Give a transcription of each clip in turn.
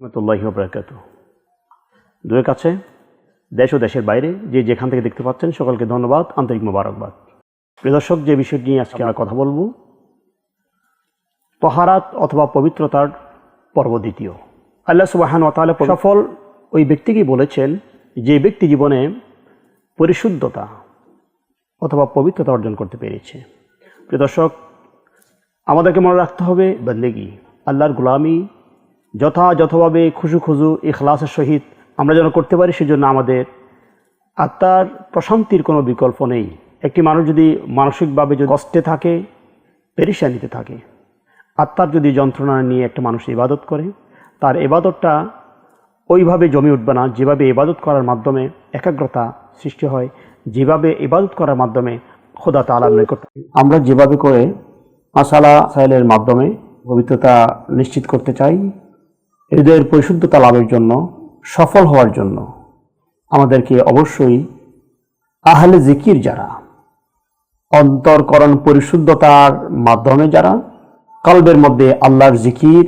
রহমতুল্লাহি বরকাত দূরের কাছে, দেশ ও দেশের বাইরে যে যেখান থেকে দেখতে পাচ্ছেন, সকলকে ধন্যবাদ, আন্তরিক মোবারকবাদ। প্রিয় দর্শক, যে বিষয়টি নিয়ে আজকে আমরা কথা বলব, তহারাত অথবা পবিত্রতার পর্ব দ্বিতীয়। আল্লাহ সুবাহান তাহলে সফল ওই ব্যক্তিকেই বলেছেন যে ব্যক্তি জীবনে পরিশুদ্ধতা অথবা পবিত্রতা অর্জন করতে পেরেছে। প্রিয় দর্শক, আমাদেরকে মনে রাখতে হবে, বন্দেগি, আল্লাহর গুলামি যথাযথভাবে খুশু খুজু ইখলাসের সহিত আমরা যেন করতে পারি, সেজন্য আমাদের আত্মার প্রশান্তির কোনো বিকল্প নেই। একটি মানুষ যদি মানসিকভাবে যদি কষ্টে থাকে পেরিসানিতে থাকে, আত্মার যদি যন্ত্রণা নিয়ে একটা মানুষ ইবাদত করে, তার এবাদতটা ওইভাবে জমে উঠবে না, যেভাবে ইবাদত করার মাধ্যমে একাগ্রতা সৃষ্টি হয়, যেভাবে ইবাদত করার মাধ্যমে খোদা তালার নিকট। আমরা যেভাবে করে মাসালা সাইলের মাধ্যমে পবিত্রতা নিশ্চিত করতে চাই হৃদয়ের পরিশুদ্ধতা লাভের জন্য, সফল হওয়ার জন্য আমাদেরকে অবশ্যই আহলে জিকির যারা, অন্তরকরণ পরিশুদ্ধতার মাধ্যমে যারা কলবের মধ্যে আল্লাহর জিকির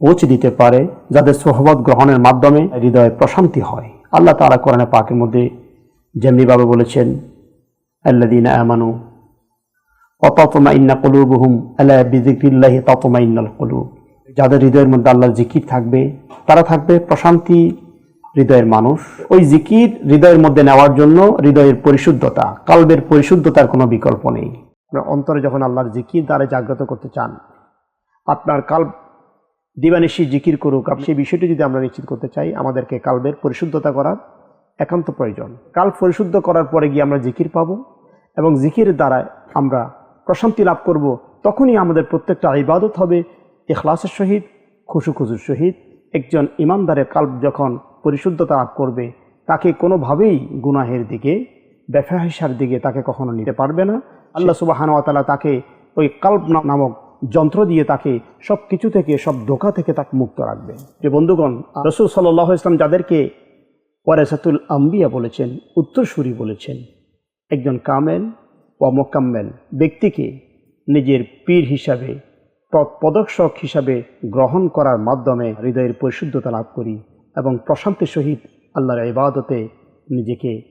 পৌঁছে দিতে পারে, যাদের সোহবত গ্রহণের মাধ্যমে হৃদয়ে প্রশান্তি হয়। আল্লাহ তালা কোরআনে পাকের মধ্যে যেমনিভাবে বলেছেন আল্লাদিন আমানু অততমা ইন্না কলুবহুম আল্লাহ বিজিকিল্লাহ ততমা ইন্নাল কলুব। যাদের হৃদয়ের মধ্যে আল্লাহর জিকির থাকবে, তারা থাকবে প্রশান্তি হৃদয়ের মানুষ। ওই জিকির হৃদয়ের মধ্যে নেওয়ার জন্য হৃদয়ের পরিশুদ্ধতা, কালবের পরিশুদ্ধতার কোনো বিকল্প নেই। অন্তরে যখন আল্লাহর জিকির দ্বারা জাগ্রত করতে চান, আপনার কাল দিবানিশি জিকির করুক আপ- সেই বিষয়টি যদি আমরা নিশ্চিত করতে চাই, আমাদেরকে কালবের পরিশুদ্ধতা করার একান্ত প্রয়োজন। কাল পরিশুদ্ধ করার পরে গিয়ে আমরা জিকির পাবো এবং জিকিরের দ্বারা আমরা প্রশান্তি লাভ করব, তখনই আমাদের প্রত্যেকটা ইবাদত হবে ইখলাসের সহিত খুশু খুশুর সহিত একজন ইমানদারের কাল্প যখন পরিশুদ্ধতা লাভ করবে, তাকে কোনোভাবেই গুনাহের দিকে ব্যবসার দিকে তাকে কখনো নিতে পারবে না। আল্লাহ সুবাহান তালা তাকে ওই কাল্প নামক যন্ত্র দিয়ে তাকে সব কিছু থেকে, সব ধোকা থেকে তাকে মুক্ত রাখবে। যে বন্ধুগণ, রসুল সাল্লাহ ইসলাম যাদেরকে ওয়ারেসাতুল আম্বিয়া বলেছেন, উত্তরসূরি বলেছেন, একজন কামেল ও মোকাম্মেল ব্যক্তিকে নিজের পীর হিসাবে পদক্ষক হিসাবে গ্রহণ করার মাধ্যমে হৃদয়ের পরিশুদ্ধতা লাভ করি এবং প্রশান্তির সহিত আল্লাহর ইবাদতে নিজেকে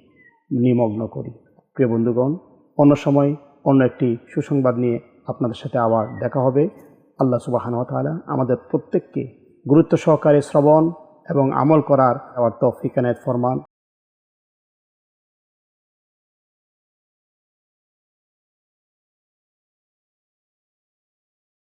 নিমগ্ন করি। প্রিয় বন্ধুগণ, অন্য সময় অন্য একটি সুসংবাদ নিয়ে আপনাদের সাথে আবার দেখা হবে। আল্লাহ সুবাহান তাআলা আমাদের প্রত্যেককে গুরুত্ব সহকারে শ্রবণ এবং আমল করার আবার তৌফিক এনায়েত ফরমান।